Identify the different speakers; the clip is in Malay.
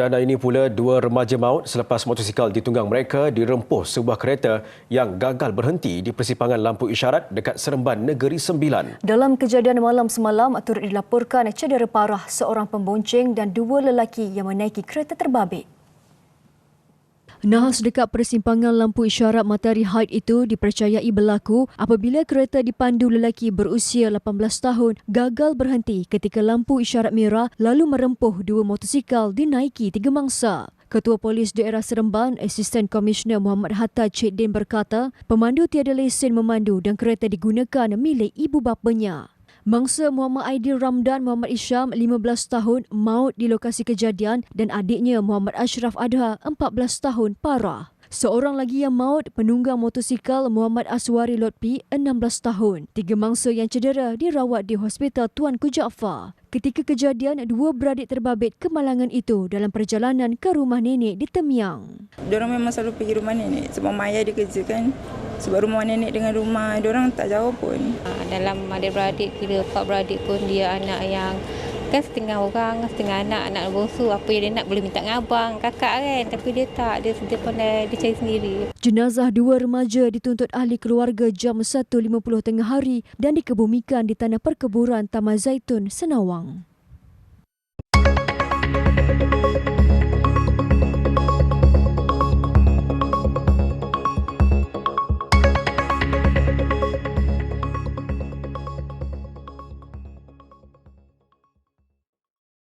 Speaker 1: Dan ini pula dua remaja maut selepas motosikal ditunggang mereka dirempuh sebuah kereta yang gagal berhenti di persimpangan lampu isyarat dekat Seremban Negeri Sembilan.
Speaker 2: Dalam kejadian malam semalam, turut dilaporkan cedera parah seorang pembonceng dan dua lelaki yang menaiki kereta terbabit. Nahas dekat persimpangan lampu isyarat Matahari Height itu dipercayai berlaku apabila kereta dipandu lelaki berusia 18 tahun gagal berhenti ketika lampu isyarat merah lalu merempuh dua motosikal dinaiki tiga mangsa. Ketua Polis Daerah Seremban, Asisten Komisioner Muhammad Hatta Cik Din berkata, pemandu tiada lesen memandu dan kereta digunakan milik ibu bapanya. Mangsa Muhammad Aidil Ramdan Muhammad Isham 15 tahun maut di lokasi kejadian dan adiknya Muhammad Ashraf Adha 14 tahun parah. Seorang lagi yang maut penunggang motosikal Muhammad Aswari Lotpi 16 tahun. Tiga mangsa yang cedera dirawat di Hospital Tuan Jaafar. Ketika kejadian, dua beradik terbabit kemalangan itu dalam perjalanan ke rumah nenek di Temiang.
Speaker 3: Diorang memang selalu pergi rumah nenek sebab Maya dikerja kan sebab rumah nenek dengan rumah dia orang tak jauh pun.
Speaker 4: Ah, dalam adik-beradik, kira empat beradik pun dia anak yang kan setengah orang, setengah anak, anak bongsu. Apa yang dia nak boleh minta dengan abang, kakak kan. Tapi dia tak, dia sedia pandai, eh, dia cari sendiri.
Speaker 2: Jenazah dua remaja dituntut ahli keluarga jam 1.50 tengah hari dan dikebumikan di tanah perkeburan Taman Zaitun, Senawang.